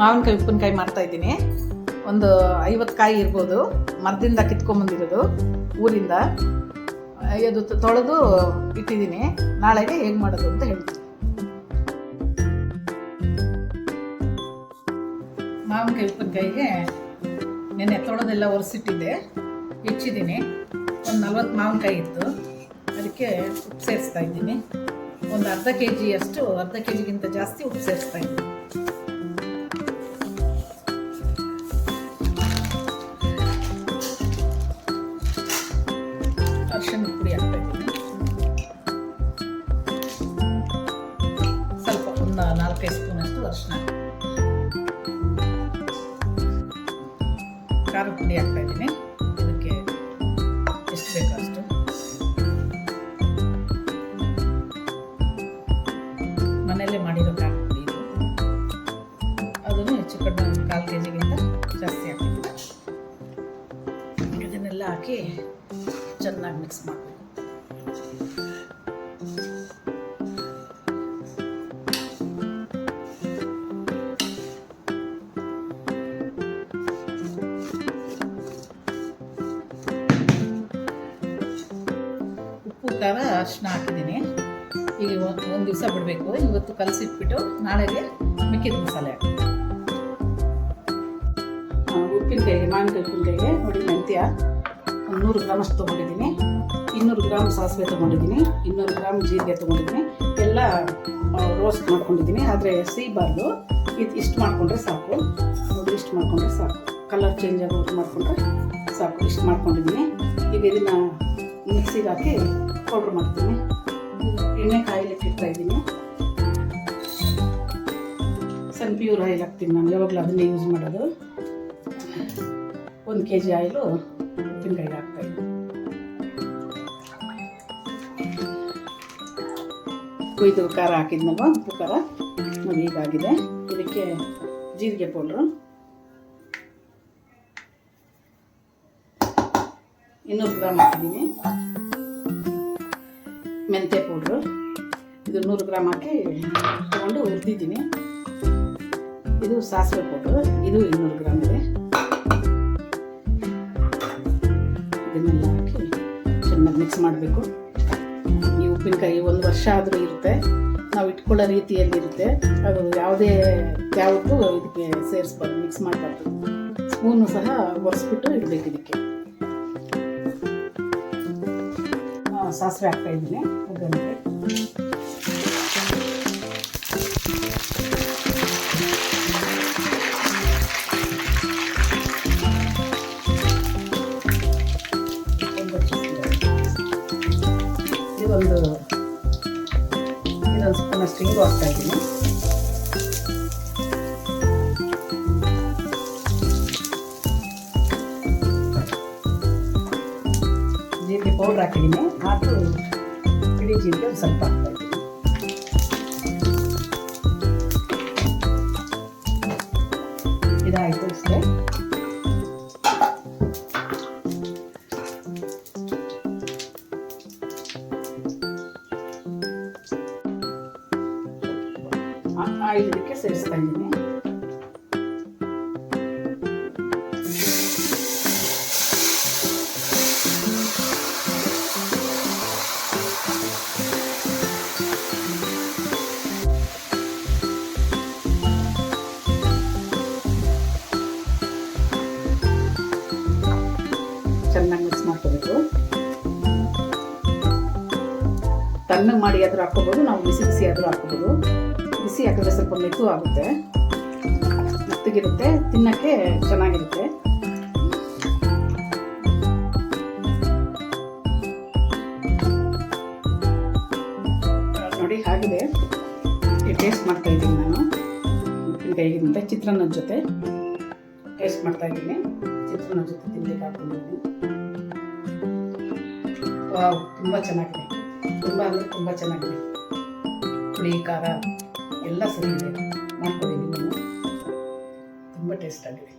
ಮಾವಿನಕಾಯಿ ಉಪ್ಪಿನಕಾಯಿ ಮಾಡ್ತಾ ಇದ್ದೀನಿ. ಒಂದು ಐವತ್ತು ಕಾಯಿ ಇರ್ಬೋದು. ಮರದಿಂದ ಕಿತ್ಕೊಂಬಂದಿರೋದು ಊರಿಂದ. ಅದು ತೊಳೆದು ಇಟ್ಟಿದ್ದೀನಿ. ನಾಳೆಗೆ ಹೇಗೆ ಮಾಡೋದು ಅಂತ ಹೇಳ್ತೀನಿ. ಮಾವಿನಕಾಯಿ ಉಪ್ಪಿನಕಾಯಿಗೆ ನೆನ್ನೆ ತೊಳೆದೆಲ್ಲ ಒರೆಸಿಟ್ಟಿದ್ದೆ. ಹೆಚ್ಚಿದ್ದೀನಿ. ಒಂದು ನಲ್ವತ್ತು ಮಾವಿನಕಾಯಿ ಇತ್ತು. ಅದಕ್ಕೆ ಉಪ್ಪು ಸೇರಿಸ್ತಾ ಇದ್ದೀನಿ. ಒಂದು ಅರ್ಧ ಕೆ ಜಿಯಷ್ಟು ಅರ್ಧ ಕೆ ಜಿಗಿಂತ ಜಾಸ್ತಿ ಉಪ್ಪು ಸೇರಿಸ್ತಾ ಇದ್ದೀನಿ. ನಾಲ್ಕೈದು ಸ್ಪೂನ್ ಅಷ್ಟು ಅರಿಶಿನ ಖಾರದ ಪುಡಿ ಹಾಕ್ತಾ ಇದ್ದೀನಿ. ಇದಕ್ಕೆ ಎಷ್ಟು ಬೇಕೋ ಅಷ್ಟು. ಮನೆಯಲ್ಲೇ ಮಾಡಿರೋ ಖಾರದ ಪುಡಿ ಇದು. ಅದನ್ನು ಹೆಚ್ಚು ಕಡಿಮೆ ಒಂದು ಕಾಲು ಕೆ ಜಿಗಿಂತ ಜಾಸ್ತಿ ಹಾಕಿದ್ದೀನಿ ಇದನ್ನೆಲ್ಲ ಹಾಕಿ ಚೆನ್ನಾಗಿ ಮಿಕ್ಸ್ ಮಾಡಬೇಕು. ಅರ್ಶಿನ ಅರಿಶಿನ ಹಾಕಿದ್ದೀನಿ. ಈಗ ಒಂದು ದಿವಸ ಬಿಡಬೇಕು. ಇವತ್ತು ಕಲಸಿಟ್ಬಿಟ್ಟು ನಾಳೆಗೆ ಮಿಕ್ಕಿದ ಮಸಾಲೆ ಹಾಕ್ತೀನಿ. ಉಪ್ಪಿನಕಾಯಿಗೆ, ಮಾವಿನಕಾಯಿ ಉಪ್ಪಿನಕಾಯಿಗೆ ನೋಡಿ ಮೆಂತ್ಯ. ಒಂದು ನೂರು ಗ್ರಾಮ್ ಅಷ್ಟು ತೊಗೊಂಡಿದ್ದೀನಿ. ಇನ್ನೂರು ಗ್ರಾಮ್ ಸಾಸಿವೆ ತೊಗೊಂಡಿದ್ದೀನಿ. ಇನ್ನೂರು ಗ್ರಾಮ್ ಜೀರಿಗೆ ತೊಗೊಂಡಿದ್ದೀನಿ. ಎಲ್ಲ ರೋಸ್ಟ್ ಮಾಡ್ಕೊಂಡಿದ್ದೀನಿ. ಆದರೆ ಸೀಬಾರ್ದು. ಇದು ಇಷ್ಟು ಮಾಡಿಕೊಂಡ್ರೆ ಸಾಕು. ನೋಡಿ, ಇಷ್ಟು ಮಾಡಿಕೊಂಡ್ರೆ ಸಾಕು. ಕಲರ್ ಚೇಂಜ್ ಆಗೋದು ಮಾಡಿಕೊಂಡ್ರೆ ಸಾಕು. ಇಷ್ಟು ಮಾಡ್ಕೊಂಡಿದ್ದೀನಿ. ಈಗ ಇದನ್ನು ಮಿಕ್ಸಿಗೆ ಹಾಕಿ ಪೌಡ್ರ್ ಮಾಡ್ತೀನಿ. ಎಣ್ಣೆ ಕಾಯಿಲಿಕ್ಕೆ ಇಡ್ತಾ ಇದ್ದೀನಿ. ಸನ್ ಪ್ಯೂರ್ ಆಯಿಲ್ ಹಾಕ್ತೀನಿ ನಾನು. ಯಾವಾಗಲೂ ಅದನ್ನೇ ಯೂಸ್ ಮಾಡೋದು. ಒಂದು ಕೆ ಜಿ ಆಯಿಲು ಉಪ್ಪಿನಕಾಯಿಗೆ ಹಾಕ್ತಾ ಇದ್ದೀನಿ. ಕುಯ್ದು ಖಾರ ಹಾಕಿದ್ನಲ್ವ? ಉಪ್ಪು ಖಾರ? ನೋಡಿ, ಹೀಗಾಗಿದೆ. ಇದಕ್ಕೆ ಜೀರಿಗೆ ಪೌಡ್ರು. ಇನ್ನೂರು ಗ್ರಾಮ್ ಹಾಕಿದ್ದೀನಿ. ಮೆಂತ್ಯ ಪೌಡ್ರು. ಇದು ನೂರು ಗ್ರಾಮ್ ಹಾಕಿ ತಗೊಂಡು ಹುರಿದಿದ್ದೀನಿ. ಇದು ಸಾಸಿವೆ ಪೌಡ್ರು. ಇದು ಇನ್ನೂರು ಗ್ರಾಮ್ ಇದೆ. ಇದನ್ನೆಲ್ಲ ಹಾಕಿ ಚೆನ್ನಾಗಿ ಮಿಕ್ಸ್ ಮಾಡಬೇಕು. ಈ ಉಪ್ಪಿನಕಾಯಿ ಒಂದು ವರ್ಷ ಆದರೂ ಇರುತ್ತೆ. ನಾವು ಇಟ್ಕೊಳ್ಳೋ ರೀತಿಯಲ್ಲಿ ಇರುತ್ತೆ. ಅದು ಯಾವುದೇ ಯಾವುದು ಇದಕ್ಕೆ ಸೇರಿಸ್ಬಾರ್ದು ಮಿಕ್ಸ್ ಮಾಡಬಾರ್ದು. ಸ್ಪೂನು ಸಹ ಒರೆಸ್ಬಿಟ್ಟು ಇಡಬೇಕು ಇದಕ್ಕೆ. ಸಾಸಿವೆ ಹಾಕ್ತಾ ಇದ್ದೀನಿ. ಒಗ್ಗರಣೆಗೆ ಒಂದು ಇದೊಂದು ಸ್ಪೂನ್ ಅಷ್ಟು ಹಿಂಗು ಹಾಕ್ತಾ ಇದ್ದೀನಿ. ಪೌಡ್ರ್ ಹಾಕಿದ್ದೀನಿ. ಆದರೂ ಇಡೀ ಜೀರಿಗೆ ಒಂದು ಸ್ವಲ್ಪ ಹಾಕ್ತಾ ಇದ್ದೀನಿ. ಇದಾಯಿತು ಇಷ್ಟೇ ಆಯಿಲ್ ಇದಕ್ಕೆ ಸೇರಿಸ್ತಾ ಇದ್ದೀನಿ. ಮಾಡ್ಕೋಬೇಕು. ತಣ್ಣಗೆ ಮಾಡಿ ಆದರೂ ಹಾಕ್ಕೋಬೋದು, ನಾವು ಬಿಸಿ ಬಿಸಿ ಆದರೂ ಹಾಕ್ಕೋಬೋದು. ಬಿಸಿ ಹಾಕಿದ್ರೆ ಸ್ವಲ್ಪ ಮೆತ್ತು ಆಗುತ್ತೆ. ಮೆತ್ತಗಿರುತ್ತೆ, ತಿನ್ನೋಕ್ಕೆ ಚೆನ್ನಾಗಿರುತ್ತೆ. ನೋಡಿ ಆಗಿದೆ ಟೇಸ್ಟ್ ಮಾಡ್ತಾ ಇದ್ದೀನಿ ನಾನು. ಉಪ್ಪಿನಕಾಯಿಗಿಂತ ಚಿತ್ರಾನ್ನದ ಜೊತೆ. ಟೇಸ್ಟ್ ಮಾಡ್ತಾ ಇದ್ದೀನಿ. ಚಿತ್ರಾನ್ನದ ಜೊತೆ ತಿನ್ಲಿಕ್ಕೆ ಹಾಕೊಂಡಿದ್ದೀನಿ ವಾವ್ ತುಂಬ ಚೆನ್ನಾಗಿದೆ. ತುಂಬ ಅಂದರೆ ತುಂಬ ಚೆನ್ನಾಗಿದೆ. ಹುಳಿ ಖಾರ ಎಲ್ಲ ಸರಿ ಇದೆ. ಮಾಡ್ಕೊಂಡಿದ್ದೀನಿ ನಾನು ತುಂಬ ಟೇಸ್ಟ್ ಆಗಿದೆ.